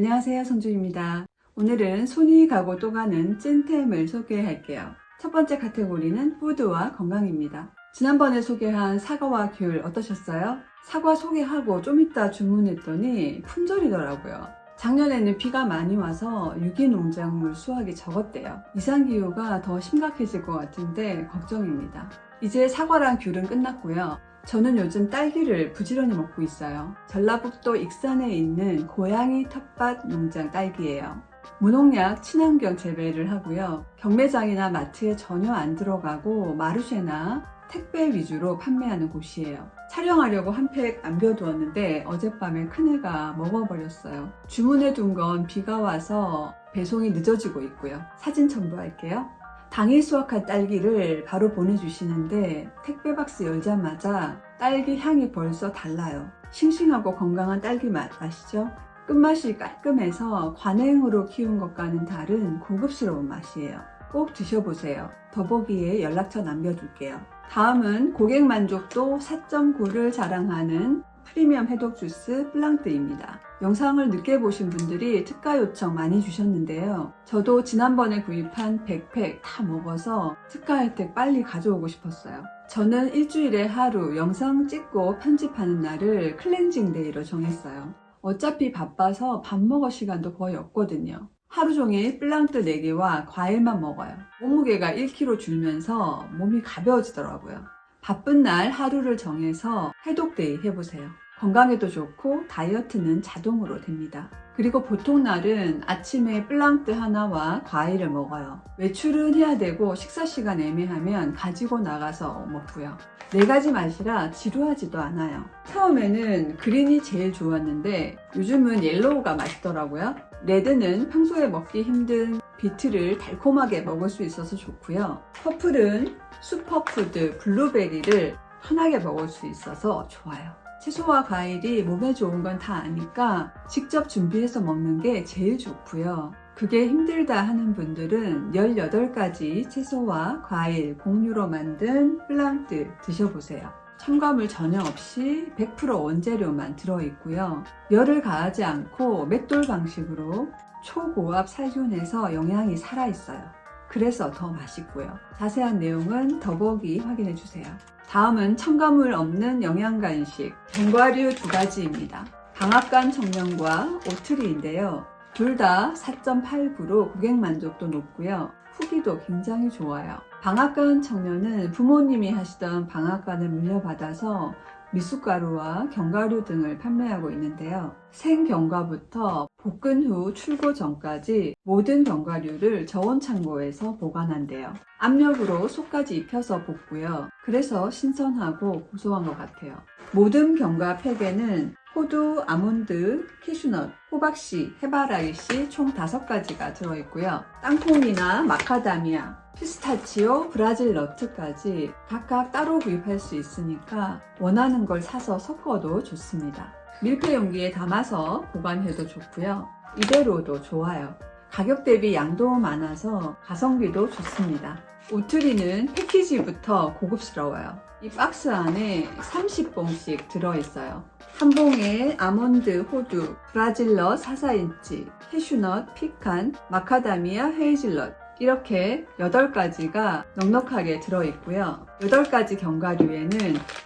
안녕하세요 성주입니다. 오늘은 손이 가고 또 가는 찐템을 소개할게요. 첫 번째 카테고리는 푸드와 건강입니다. 지난번에 소개한 사과와 귤 어떠셨어요? 사과 소개하고 좀 이따 주문했더니 품절이더라고요. 작년에는 비가 많이 와서 유기농작물 수확이 적었대요. 이상기후가 더 심각해질 것 같은데 걱정입니다. 이제 사과랑 귤은 끝났고요. 저는 요즘 딸기를 부지런히 먹고 있어요. 전라북도 익산에 있는 고양이 텃밭 농장 딸기예요. 무농약 친환경 재배를 하고요. 경매장이나 마트에 전혀 안 들어가고 마르쉐나 택배 위주로 판매하는 곳이에요. 촬영하려고 한팩 남겨두었는데 어젯밤에 큰애가 먹어버렸어요. 주문해 둔 건 비가 와서 배송이 늦어지고 있고요. 사진 첨부할게요. 당일 수확한 딸기를 바로 보내주시는데 택배 박스 열자마자 딸기 향이 벌써 달라요. 싱싱하고 건강한 딸기 맛 아시죠? 끝맛이 깔끔해서 관행으로 키운 것과는 다른 고급스러운 맛이에요. 꼭 드셔보세요. 더보기에 연락처 남겨둘게요. 다음은 고객 만족도 4.9를 자랑하는 프리미엄 해독 주스 플랑트입니다. 영상을 늦게 보신 분들이 특가 요청 많이 주셨는데요. 저도 지난번에 구입한 100팩 다 먹어서 특가 혜택 빨리 가져오고 싶었어요. 저는 일주일에 하루 영상 찍고 편집하는 날을 클렌징 데이로 정했어요. 어차피 바빠서 밥 먹을 시간도 거의 없거든요. 하루 종일 플랑트 4개와 과일만 먹어요. 몸무게가 1kg 줄면서 몸이 가벼워지더라고요. 바쁜 날 하루를 정해서 해독데이 해보세요. 건강에도 좋고 다이어트는 자동으로 됩니다. 그리고 보통 날은 아침에 플랑트 하나와 과일을 먹어요. 외출은 해야 되고 식사 시간 애매하면 가지고 나가서 먹고요. 네 가지 맛이라 지루하지도 않아요. 처음에는 그린이 제일 좋았는데 요즘은 옐로우가 맛있더라고요. 레드는 평소에 먹기 힘든 비트를 달콤하게 먹을 수 있어서 좋고요. 퍼플은 슈퍼푸드 블루베리를 편하게 먹을 수 있어서 좋아요. 채소와 과일이 몸에 좋은 건 다 아니까 직접 준비해서 먹는 게 제일 좋고요. 그게 힘들다 하는 분들은 18가지 채소와 과일, 공유로 만든 플랑트 드셔보세요. 첨가물 전혀 없이 100% 원재료만 들어있고요. 열을 가하지 않고 맷돌 방식으로 초고압 살균해서 영양이 살아있어요. 그래서 더 맛있고요. 자세한 내용은 더보기 확인해 주세요. 다음은 첨가물 없는 영양 간식 견과류 두 가지입니다. 방앗간 청년과 오트리인데요. 둘 다 4.89로 고객 만족도 높고요. 후기도 굉장히 좋아요. 방앗간 청년은 부모님이 하시던 방앗간을 물려받아서 미숫가루와 견과류 등을 판매하고 있는데요. 생견과부터 볶은 후 출고 전까지 모든 견과류를 저온 창고에서 보관한대요. 압력으로 속까지 입혀서 볶고요. 그래서 신선하고 고소한 것 같아요. 모든 견과 팩에는 호두, 아몬드, 캐슈넛, 호박씨, 해바라기씨 총 5가지가 들어있고요. 땅콩이나 마카다미아, 피스타치오, 브라질 너트까지 각각 따로 구입할 수 있으니까 원하는 걸 사서 섞어도 좋습니다. 밀폐 용기에 담아서 보관해도 좋고요. 이대로도 좋아요. 가격 대비 양도 많아서 가성비도 좋습니다. 오트리는 패키지부터 고급스러워요. 이 박스 안에 30봉씩 들어있어요. 한 봉에 아몬드, 호두, 브라질넛 4, 4인치, 캐슈넛, 피칸, 마카다미아, 헤이즐넛 이렇게 8가지가 넉넉하게 들어있고요. 8가지 견과류에는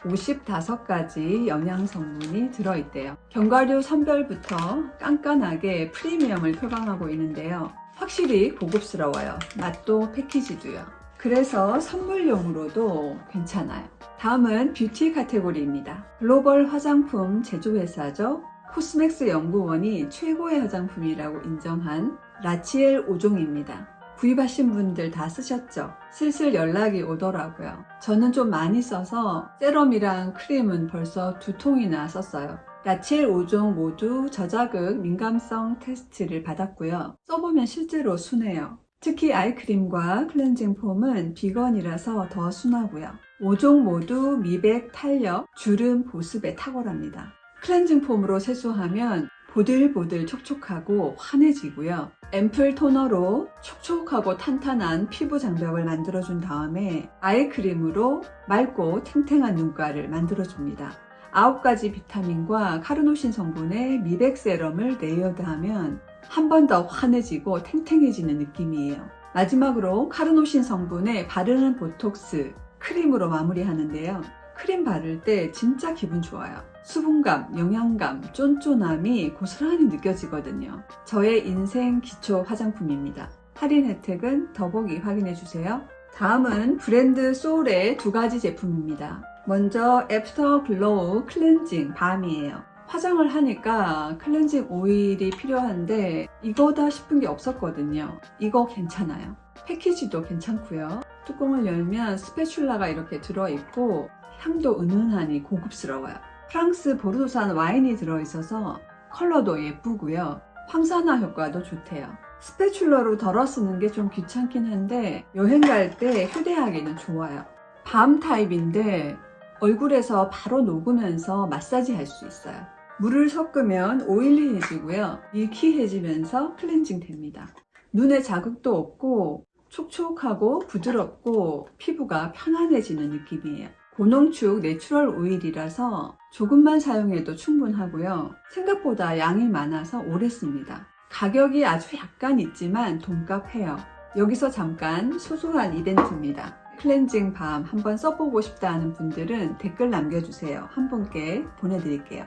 55가지 영양 성분이 들어있대요. 견과류 선별부터 깐깐하게 프리미엄을 표방하고 있는데요. 확실히 고급스러워요. 맛도 패키지도요. 그래서 선물용으로도 괜찮아요. 다음은 뷰티 카테고리입니다. 글로벌 화장품 제조회사죠. 코스맥스 연구원이 최고의 화장품이라고 인정한 라치엘 5종입니다. 구입하신 분들 다 쓰셨죠? 슬슬 연락이 오더라고요. 저는 좀 많이 써서 세럼이랑 크림은 벌써 두 통이나 썼어요. 라치엘 5종 모두 저자극 민감성 테스트를 받았고요. 써보면 실제로 순해요. 특히 아이크림과 클렌징 폼은 비건이라서 더 순하고요. 5종 모두 미백, 탄력, 주름, 보습에 탁월합니다. 클렌징 폼으로 세수하면 보들보들 촉촉하고 환해지고요. 앰플 토너로 촉촉하고 탄탄한 피부 장벽을 만들어준 다음에 아이크림으로 맑고 탱탱한 눈가를 만들어줍니다. 9가지 비타민과 카르노신 성분의 미백 세럼을 레이어드하면 한 번 더 환해지고 탱탱해지는 느낌이에요. 마지막으로 카르노신 성분의 바르는 보톡스 크림으로 마무리하는데요. 크림 바를 때 진짜 기분 좋아요. 수분감, 영양감, 쫀쫀함이 고스란히 느껴지거든요. 저의 인생 기초 화장품입니다. 할인 혜택은 더보기 확인해주세요. 다음은 브랜드 소울의 두 가지 제품입니다. 먼저 애프터 글로우 클렌징 밤이에요. 화장을 하니까 클렌징 오일이 필요한데 이거다 싶은 게 없었거든요. 이거 괜찮아요. 패키지도 괜찮고요. 뚜껑을 열면 스패츌라가 이렇게 들어있고 향도 은은하니 고급스러워요. 프랑스 보르도산 와인이 들어있어서 컬러도 예쁘고요. 황산화 효과도 좋대요. 스패츌러로 덜어 쓰는 게 좀 귀찮긴 한데 여행 갈 때 휴대하기는 좋아요. 밤 타입인데 얼굴에서 바로 녹으면서 마사지 할 수 있어요. 물을 섞으면 오일리해지고요. 밀키해지면서 클렌징 됩니다. 눈에 자극도 없고 촉촉하고 부드럽고 피부가 편안해지는 느낌이에요. 고농축 내추럴 오일이라서 조금만 사용해도 충분하고요. 생각보다 양이 많아서 오래 씁니다. 가격이 아주 약간 있지만 돈값해요. 여기서 잠깐 소소한 이벤트입니다. 클렌징 밤 한번 써보고 싶다 하는 분들은 댓글 남겨주세요. 한 분께 보내드릴게요.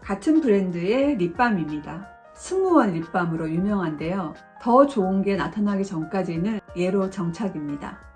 같은 브랜드의 립밤입니다. 승무원 립밤으로 유명한데요. 더 좋은 게 나타나기 전까지는 얘로 정착입니다.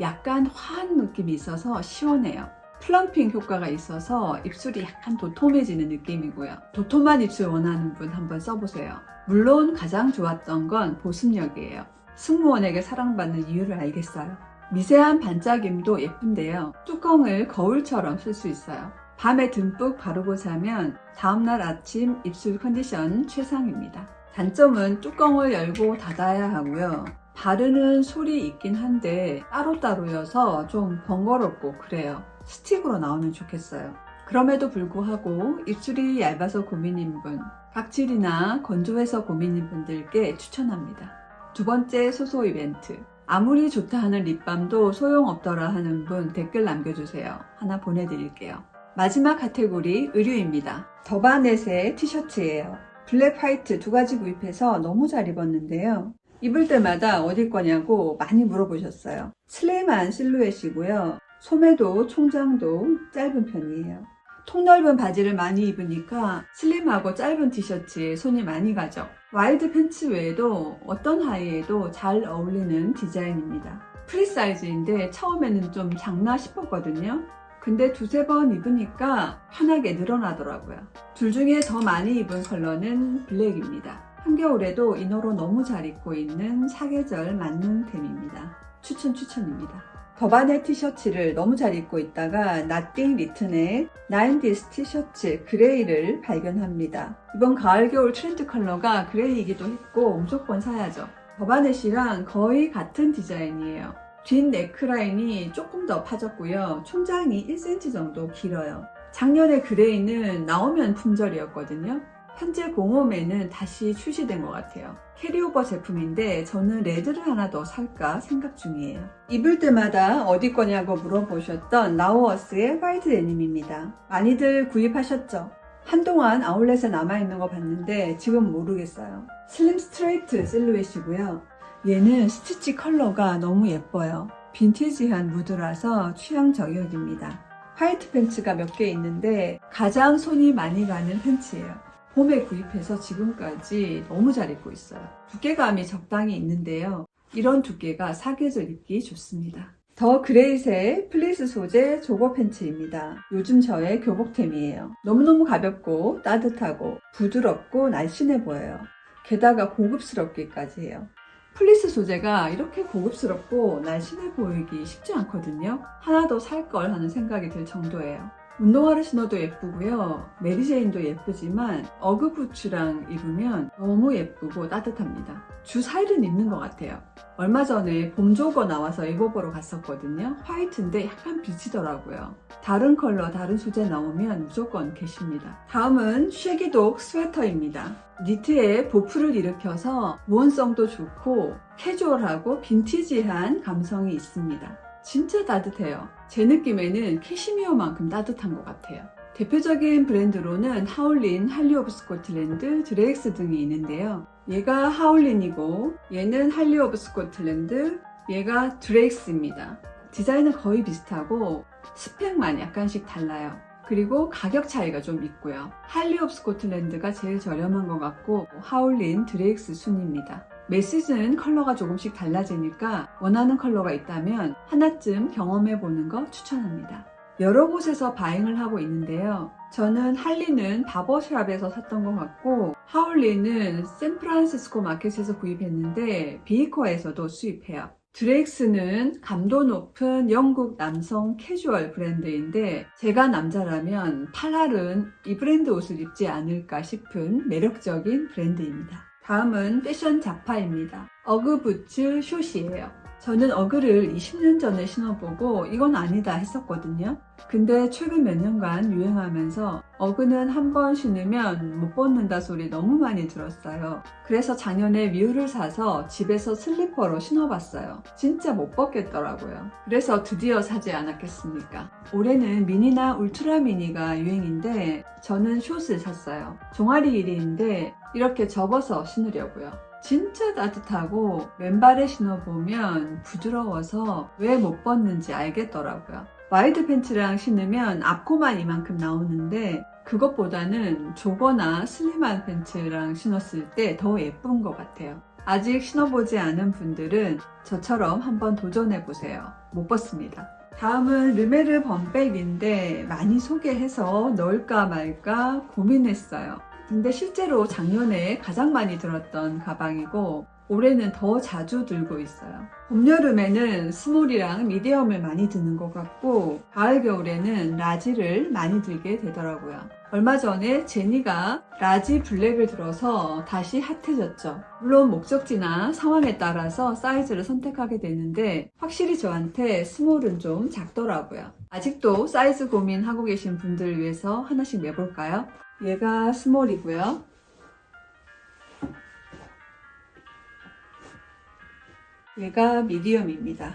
약간 화한 느낌이 있어서 시원해요. 플럼핑 효과가 있어서 입술이 약간 도톰해지는 느낌이고요. 도톰한 입술 원하는 분 한번 써보세요. 물론 가장 좋았던 건 보습력이에요. 승무원에게 사랑받는 이유를 알겠어요. 미세한 반짝임도 예쁜데요. 뚜껑을 거울처럼 쓸 수 있어요. 밤에 듬뿍 바르고 자면 다음날 아침 입술 컨디션 최상입니다. 단점은 뚜껑을 열고 닫아야 하고요. 바르는 솔이 있긴 한데 따로따로여서 좀 번거롭고 그래요. 스틱으로 나오면 좋겠어요. 그럼에도 불구하고 입술이 얇아서 고민인 분, 각질이나 건조해서 고민인 분들께 추천합니다. 두 번째 소소 이벤트. 아무리 좋다 하는 립밤도 소용없더라 하는 분 댓글 남겨주세요. 하나 보내드릴게요. 마지막 카테고리 의류입니다. 더바넷의 티셔츠예요. 블랙 화이트 두 가지 구입해서 너무 잘 입었는데요. 입을 때마다 어디 거냐고 많이 물어보셨어요. 슬림한 실루엣이고요. 소매도 총장도 짧은 편이에요. 통 넓은 바지를 많이 입으니까 슬림하고 짧은 티셔츠에 손이 많이 가죠. 와이드 팬츠 외에도 어떤 하의에도 잘 어울리는 디자인입니다. 프리 사이즈인데 처음에는 좀 작나 싶었거든요. 근데 두세 번 입으니까 편하게 늘어나더라고요. 둘 중에 더 많이 입은 컬러는 블랙입니다. 한겨울에도 이너로 너무 잘 입고 있는 사계절 만능템입니다. 추천 추천입니다. 더바네 티셔츠를 너무 잘 입고 있다가 나띵 리튼의 나인디스 티셔츠 그레이를 발견합니다. 이번 가을 겨울 트렌드 컬러가 그레이이기도 했고 무조건 사야죠. 더바넷이랑 거의 같은 디자인이에요. 뒷 네크라인이 조금 더 파졌고요. 총장이 1cm 정도 길어요. 작년에 그레이는 나오면 품절이었거든요. 현재 공홈에는 다시 출시된 것 같아요. 캐리오버 제품인데 저는 레드를 하나 더 살까 생각 중이에요. 입을 때마다 어디 거냐고 물어보셨던 라오어스의 화이트 데님입니다. 많이들 구입하셨죠? 한동안 아울렛에 남아있는 거 봤는데 지금 모르겠어요. 슬림 스트레이트 실루엣이고요. 얘는 스티치 컬러가 너무 예뻐요. 빈티지한 무드라서 취향 저격입니다. 화이트 팬츠가 몇 개 있는데 가장 손이 많이 가는 팬츠예요. 봄에 구입해서 지금까지 너무 잘 입고 있어요. 두께감이 적당히 있는데요. 이런 두께가 사계절 입기 좋습니다. 더 그레이스의 플리스 소재 조거 팬츠입니다. 요즘 저의 교복템이에요. 너무너무 가볍고 따뜻하고 부드럽고 날씬해 보여요. 게다가 고급스럽기까지 해요. 플리스 소재가 이렇게 고급스럽고 날씬해 보이기 쉽지 않거든요. 하나 더 살 걸 하는 생각이 들 정도예요. 운동화를 신어도 예쁘고요. 메리제인도 예쁘지만 어그부츠랑 입으면 너무 예쁘고 따뜻합니다. 주 4일은 입는 것 같아요. 얼마 전에 봄 조거 나와서 입어보러 갔었거든요. 화이트인데 약간 비치더라고요. 다른 컬러, 다른 소재 나오면 무조건 계십니다. 다음은 쉐기독 스웨터입니다. 니트에 보풀을 일으켜서 무온성도 좋고 캐주얼하고 빈티지한 감성이 있습니다. 진짜 따뜻해요. 제 느낌에는 캐시미어만큼 따뜻한 것 같아요. 대표적인 브랜드로는 하울린, 할리 오브 스코틀랜드, 드레익스 등이 있는데요. 얘가 하울린이고 얘는 할리 오브 스코틀랜드, 얘가 드레익스입니다. 디자인은 거의 비슷하고 스펙만 약간씩 달라요. 그리고 가격 차이가 좀 있고요. 할리 오브 스코틀랜드가 제일 저렴한 것 같고 하울린, 드레익스 순입니다. 매 시즌 컬러가 조금씩 달라지니까 원하는 컬러가 있다면 하나쯤 경험해 보는 거 추천합니다. 여러 곳에서 바잉을 하고 있는데요. 저는 할리는 바버샵에서 샀던 것 같고 하울리는 샌프란시스코 마켓에서 구입했는데 비이커에서도 수입해요. 드레익스는 감도 높은 영국 남성 캐주얼 브랜드인데 제가 남자라면 팔할은 이 브랜드 옷을 입지 않을까 싶은 매력적인 브랜드입니다. 다음은 패션 자파입니다. 어그 부츠 숏이에요. 저는 어그를 20년 전에 신어보고 이건 아니다 했었거든요. 근데 최근 몇 년간 유행하면서 어그는 한 번 신으면 못 벗는다 소리 너무 많이 들었어요. 그래서 작년에 뮤를 사서 집에서 슬리퍼로 신어봤어요. 진짜 못 벗겠더라고요. 그래서 드디어 사지 않았겠습니까? 올해는 미니나 울트라 미니가 유행인데 저는 숏을 샀어요. 종아리 1위인데 이렇게 접어서 신으려고요. 진짜 따뜻하고 맨발에 신어보면 부드러워서 왜 못 벗는지 알겠더라고요. 와이드 팬츠랑 신으면 앞코만 이만큼 나오는데 그것보다는 조거나 슬림한 팬츠랑 신었을 때 더 예쁜 것 같아요. 아직 신어보지 않은 분들은 저처럼 한번 도전해보세요. 못 벗습니다. 다음은 르메르 범백인데 많이 소개해서 넣을까 말까 고민했어요. 근데 실제로 작년에 가장 많이 들었던 가방이고 올해는 더 자주 들고 있어요. 봄, 여름에는 스몰이랑 미디엄을 많이 드는 것 같고 가을, 겨울에는 라지를 많이 들게 되더라고요. 얼마 전에 제니가 라지 블랙을 들어서 다시 핫해졌죠. 물론 목적지나 상황에 따라서 사이즈를 선택하게 되는데 확실히 저한테 스몰은 좀 작더라고요. 아직도 사이즈 고민하고 계신 분들을 위해서 하나씩 내볼까요? 얘가 스몰이고요. 얘가 미디엄입니다.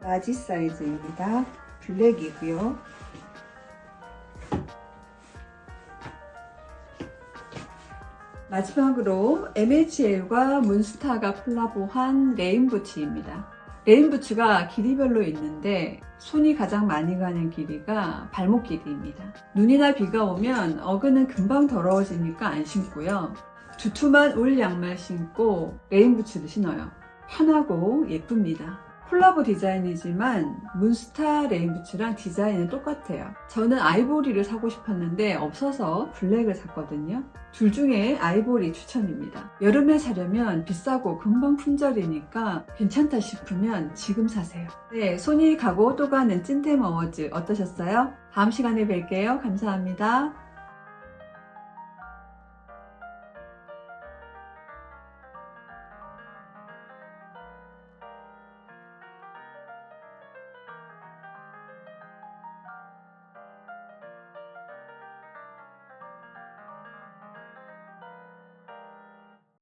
라지 사이즈입니다. 블랙이고요. 마지막으로 MHL과 문스타가 콜라보한 레인부츠입니다. 레인부츠가 길이별로 있는데 손이 가장 많이 가는 길이가 발목 길이입니다. 눈이나 비가 오면 어그는 금방 더러워지니까 안 신고요. 두툼한 울 양말 신고 레인부츠를 신어요. 편하고 예쁩니다. 콜라보 디자인이지만 문스타 레인부츠랑 디자인은 똑같아요. 저는 아이보리를 사고 싶었는데 없어서 블랙을 샀거든요. 둘 중에 아이보리 추천입니다. 여름에 사려면 비싸고 금방 품절이니까 괜찮다 싶으면 지금 사세요. 네, 손이 가고 또 가는 찐템 어워즈 어떠셨어요? 다음 시간에 뵐게요. 감사합니다.